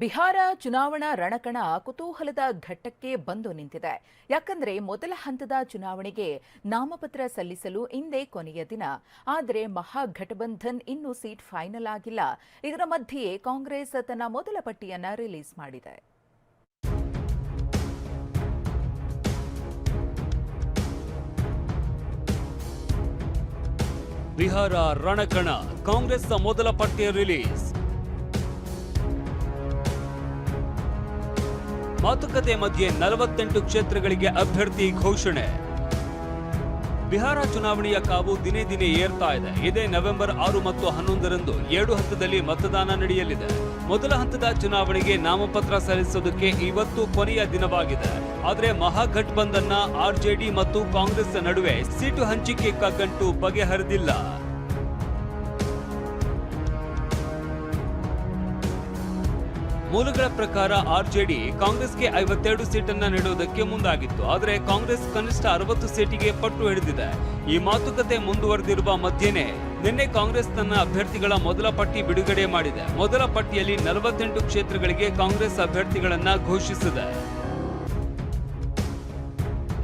ಬಿಹಾರ ಚುನಾವಣಾ ರಣಕಣ ಕುತೂಹಲದ ಘಟ್ಟಕ್ಕೆ ಬಂದು ನಿಂತಿದೆ. ಯಾಕಂದ್ರೆ ಮೊದಲ ಹಂತದ ಚುನಾವಣೆಗೆ ನಾಮಪತ್ರ ಸಲ್ಲಿಸಲು ಇಂದೇ ಕೊನೆಯ ದಿನ. ಆದರೆ ಮಹಾಘಟಬಂಧನ್ ಇನ್ನೂ ಸೀಟ್ ಫೈನಲ್ ಆಗಿಲ್ಲ. ಇದರ ಮಧ್ಯೆಯೇ ಕಾಂಗ್ರೆಸ್ ತನ್ನ ಮೊದಲ ಪಟ್ಟಿಯನ್ನು ರಿಲೀಸ್ ಮಾಡಿದೆ. ಬಿಹಾರ ರಣಕಣ ಕಾಂಗ್ರೆಸ್ ಮೊದಲ ಪಟ್ಟಿಯ ರಿಲೀಸ್. ಮಾತುಕತೆ ಮಧ್ಯೆ ನಲವತ್ತೆಂಟು ಕ್ಷೇತ್ರಗಳಿಗೆ ಅಭ್ಯರ್ಥಿ ಘೋಷಣೆ. ಬಿಹಾರ ಚುನಾವಣೆಯ ಕಾವು ದಿನೇ ದಿನೇ ಏರ್ತಾ ಇದೆ. ಇದೇ ನವೆಂಬರ್ ಆರು ಮತ್ತು ಹನ್ನೊಂದರಂದು ಎರಡು ಹಂತದಲ್ಲಿ ಮತದಾನ ನಡೆಯಲಿದೆ. ಮೊದಲ ಹಂತದ ಚುನಾವಣೆಗೆ ನಾಮಪತ್ರ ಸಲ್ಲಿಸೋದಕ್ಕೆ ಇವತ್ತು ಕೊನೆಯ ದಿನವಾಗಿದೆ. ಆದರೆ ಮಹಾಗಠಬಂಧನ್ನ ಆರ್ಜೆಡಿ ಮತ್ತು ಕಾಂಗ್ರೆಸ್ ನಡುವೆ ಸೀಟು ಹಂಚಿಕೆ ಕಗ್ಗಂಟು ಬಗೆಹರಿದಿಲ್ಲ. ಮೂಲಗಳ ಪ್ರಕಾರ ಆರ್ಜೆಡಿ ಕಾಂಗ್ರೆಸ್ಗೆ ಐವತ್ತೆರಡು ಸೀಟನ್ನ ನೀಡುವುದಕ್ಕೆ ಮುಂದಾಗಿತ್ತು. ಆದರೆ ಕಾಂಗ್ರೆಸ್ ಕನಿಷ್ಠ ಅರವತ್ತು ಸೀಟಿಗೆ ಪಟ್ಟು ಹಿಡಿದಿದೆ. ಈ ಮಾತುಕತೆ ಮುಂದುವರೆದಿರುವ ಮಧ್ಯೆನೇ ನಿನ್ನೆ ಕಾಂಗ್ರೆಸ್ ತನ್ನ ಅಭ್ಯರ್ಥಿಗಳ ಮೊದಲ ಪಟ್ಟಿ ಬಿಡುಗಡೆ ಮಾಡಿದೆ. ಮೊದಲ ಪಟ್ಟಿಯಲ್ಲಿ ನಲವತ್ತೆಂಟು ಕ್ಷೇತ್ರಗಳಿಗೆ ಕಾಂಗ್ರೆಸ್ ಅಭ್ಯರ್ಥಿಗಳನ್ನ ಘೋಷಿಸಿದೆ.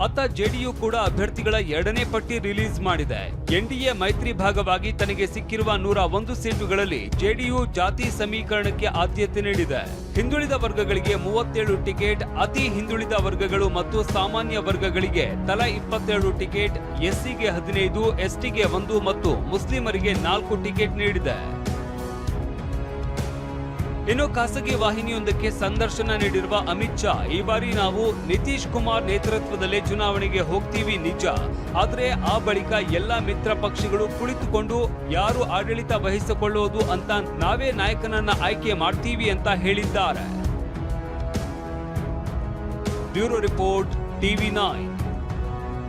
ಅತ್ತ ಜೆಡಿಯು ಕೂಡ ಅಭ್ಯರ್ಥಿಗಳ ಎರಡನೇ ಪಟ್ಟಿ ರಿಲೀಸ್ ಮಾಡಿದೆ. ಎನ್ಡಿಎ ಮೈತ್ರಿ ಭಾಗವಾಗಿ ತನಗೆ ಸಿಕ್ಕಿರುವ ನೂರ ಒಂದು ಸೀಟುಗಳಲ್ಲಿ ಜೆಡಿಯು ಜಾತಿ ಸಮೀಕರಣಕ್ಕೆ ಆದ್ಯತೆ ನೀಡಿದೆ. ಹಿಂದುಳಿದ ವರ್ಗಗಳಿಗೆ ಮೂವತ್ತೇಳು ಟಿಕೆಟ್, ಅತಿ ಹಿಂದುಳಿದ ವರ್ಗಗಳು ಮತ್ತು ಸಾಮಾನ್ಯ ವರ್ಗಗಳಿಗೆ ತಲಾ ಇಪ್ಪತ್ತೇಳು ಟಿಕೆಟ್, ಎಸ್ಸಿಗೆ ಹದಿನೈದು, ಎಸ್ಟಿಗೆ ಒಂದು ಮತ್ತು ಮುಸ್ಲಿಮರಿಗೆ ನಾಲ್ಕು ಟಿಕೆಟ್ ನೀಡಿದೆ. ಇನ್ನು ಖಾಸಗಿ ವಾಹಿನಿಯೊಂದಕ್ಕೆ ಸಂದರ್ಶನ ನೀಡಿರುವ ಅಮಿತ್ ಶಾ, ಈ ಬಾರಿ ನಾವು ನಿತೀಶ್ ಕುಮಾರ್ ನೇತೃತ್ವದಲ್ಲಿ ಚುನಾವಣೆಗೆ ಹೋಗ್ತೀವಿ ನಿಜ. ಆದರೆ ಆ ಬಳಿಕ ಎಲ್ಲ ಮಿತ್ರ ಪಕ್ಷಗಳು ಕುಳಿತುಕೊಂಡು ಯಾರು ಆಡಳಿತ ವಹಿಸಿಕೊಳ್ಳೋದು ಅಂತ ನಾವೇ ನಾಯಕನನ್ನ ಆಯ್ಕೆ ಮಾಡ್ತೀವಿ ಅಂತ ಹೇಳಿದ್ದಾರೆ. Bureau report, TV nine.